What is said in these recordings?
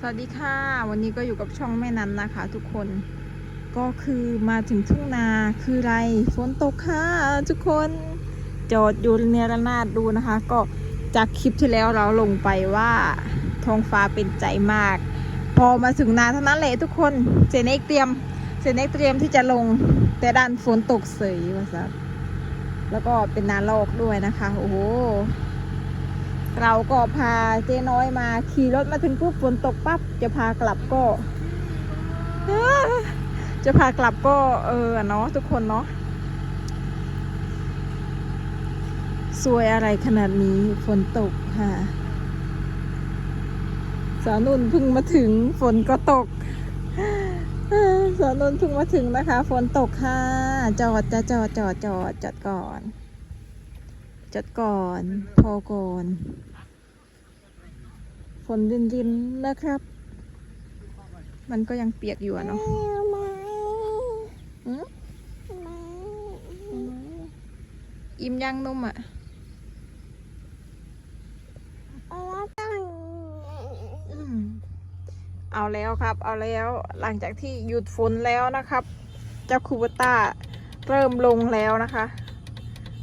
สวัสดีค่ะ วันนี้ก็อยู่กับช่องแม่นันนะคะ ทุกคนก็คือมาถึงทุ่งนาคือไรฝนตกค่ะ ทุกคนจอดอยู่เนรนาดดูนะคะ ก็จากคลิปที่แล้วเราลงไปว่าท้องฟ้าเป็นใจมาก พอมาถึงนาเท่านั้นแหละทุกคนเซเนกเตรียมเซเนกเตรียมที่จะลงแต่ดันฝนตกเสยว่าซะแล้วก็เป็นนาลอกด้วยนะคะ โอ้โห เราก็พาเจ๊น้อยมาขี่รถมาถึงปุ๊บฝนตกปั๊บจะพากลับก็จะพากลับก็เออเนาะทุกคนเนาะสวยอะไรขนาดนี้ฝนตกค่ะ สาวนุ่นเพิ่งมาถึงฝนก็ตกเอ้อสาวนุ่นเพิ่งมาถึงนะคะ ฝนตกค่ะ จอดจะจอดจอดจอดจอดก่อนจอดก่อนพอก่อน ฝนรินๆนะครับ มันก็ยังเปียกอยู่อะเนาะหืมอิ่มยังนมอะอืมเอาแล้วครับ เอาแล้วหลังจากที่หยุดฝนแล้วนะครับ เจ้าคูเบต้าเริ่มลงแล้วนะคะ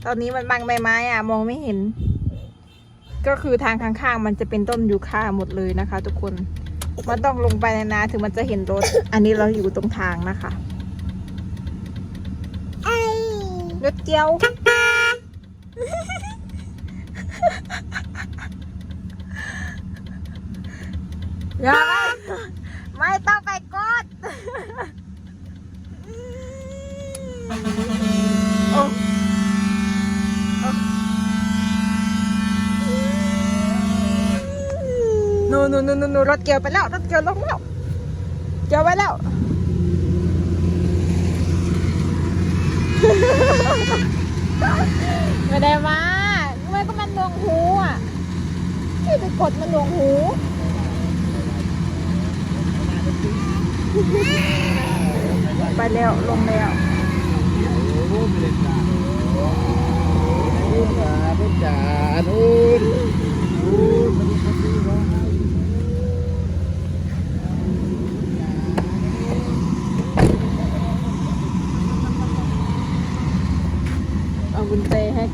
ตอนนี้มันบังใบไม้อะ มองไม่เห็น ก็คือทางข้างๆ มันจะเป็นต้นยูคาหมดเลยนะคะ ทุกคน มันต้องลงไปในนาถึงมันจะเห็นรถ อันนี้เราอยู่ตรงทางนะคะรถเกียว อย่าไปไม่ต้องไปกด นูนูนูนูนูรถเกี่ยวไปแล้วรถเกี่ยวลงแล้วเกี่ยวไปแล้วไม่ได้มาไม่ก็มันลวงหูอะที่ไปกดมันลวงหูไปแล้วลงแล้วเอา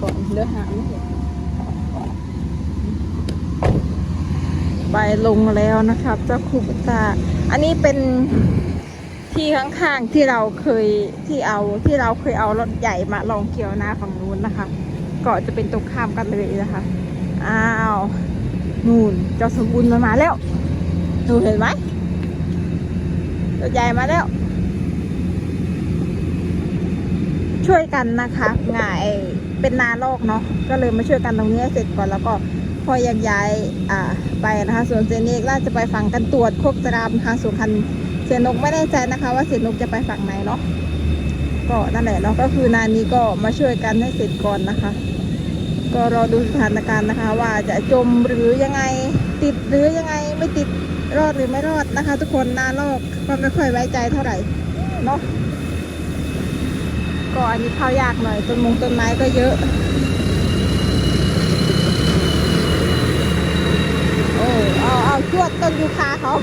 ก่อนเดี๋ยวหาไม่เห็นไปลงแล้วนะครับ เจ้าคูปตา อันนี้เป็นที่ข้างๆที่เราเคยที่เอาที่เราเคยเอารถใหญ่มาลองเกี่ยวหน้าฝั่งนู้นนะคะ ก็จะเป็นตรงข้ามกันเลยนะคะ อ้าวนู่นเจ้าสมบูรณ์มันมาแล้วดูเห็นไหมรถใหญ่มาแล้ว ช่วยกันนะคะง่าย เป็นนาโลกเนาะก็เลยมาช่วยกันตรงนี้ให้เสร็จก่อนแล้วก็พอยังย้ายอ่าไปนะคะส่วนเซนเอกน่าจะไปฝั่งกันตรวจโคกตรามนะคะส่วนคันเซนกไม่แน่ใจนะคะ ว่าเซนกจะไปฝั่งไหนเนาะก็นั่นแหละเนาะก็คือนานี้ก็มาช่วยกันให้เสร็จก่อนนะคะ ก็รอดูสถานการณ์นะคะ ว่าจะจมหรือยังไงติดหรือยังไงไม่ติดรอดหรือไม่รอดนะคะ ทุกคนนาโลกก็ไม่ค่อยไว้ใจเท่าไหร่เนาะ ก็อันนี้เข้ายากหน่อยต้นมงต้นไม้ก็เยอะ โอ้เอาเอาชวดต้นยูคาเขา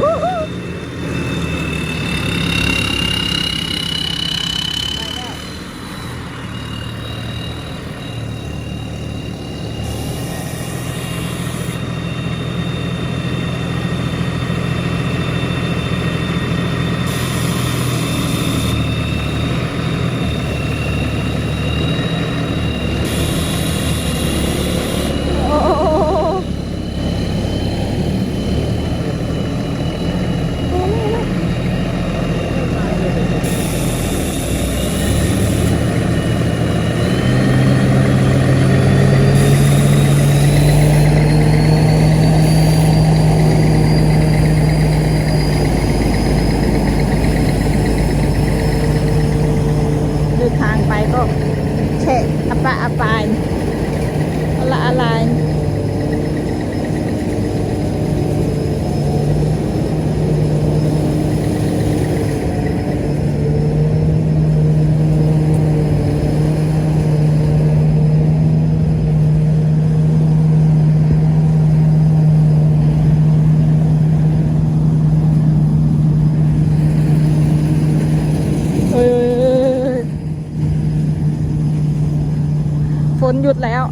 นหยุดแล้ว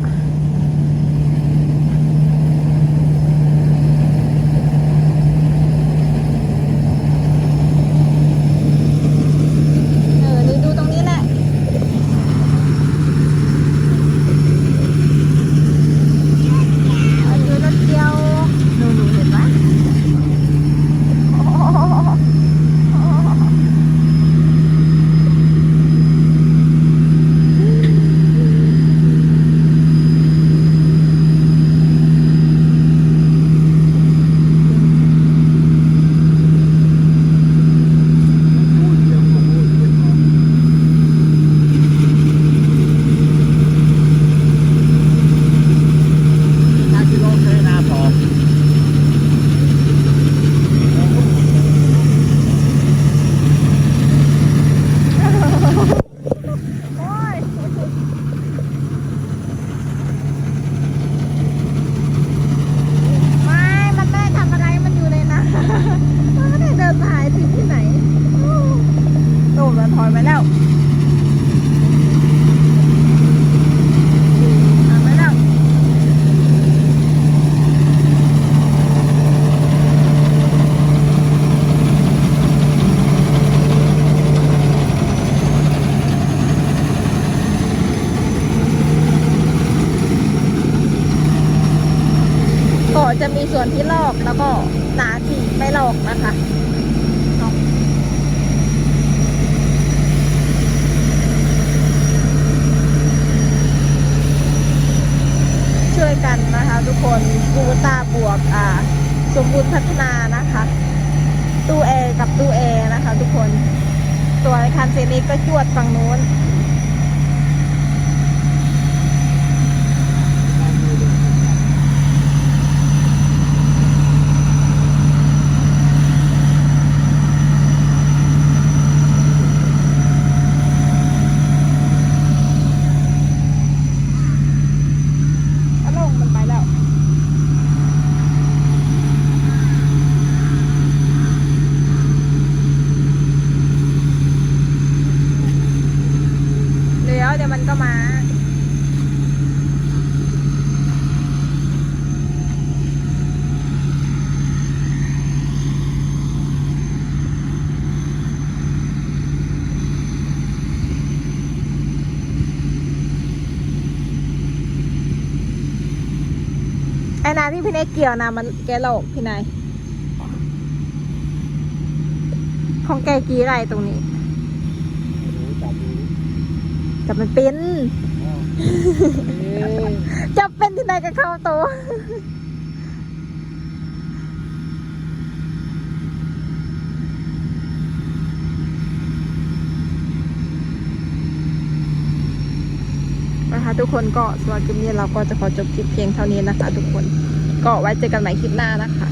จะมีส่วนที่ลอกแล้วก็หนาที่ไม่ลอกนะคะช่วยกันนะคะทุกคนกูตาบวกอ่าสมบูรณ์พัฒนานะคะ ตู้แอร์กับตู้แอร์นะคะทุกคน ตัวคันเซนี้ก็จวดฝั่งนู้น อารมณ์มันไปแล้ว เดี๋ยวเดี๋ยวมันก็มา ไอ้นาที่พี่เนกเกี่ยวนะมันแกโลกพี่นายของแกกี่ไรตรงนี้จะมันเป็นจะเป็นที่ไหนก็เข้าตัวนะคะทุกคนก็สำหรับคลิปนี้เราก็จะขอจบคลิปเพียงเท่านี้นะคะทุกคน ก็ไว้เจอกันใหม่คลิปหน้านะคะ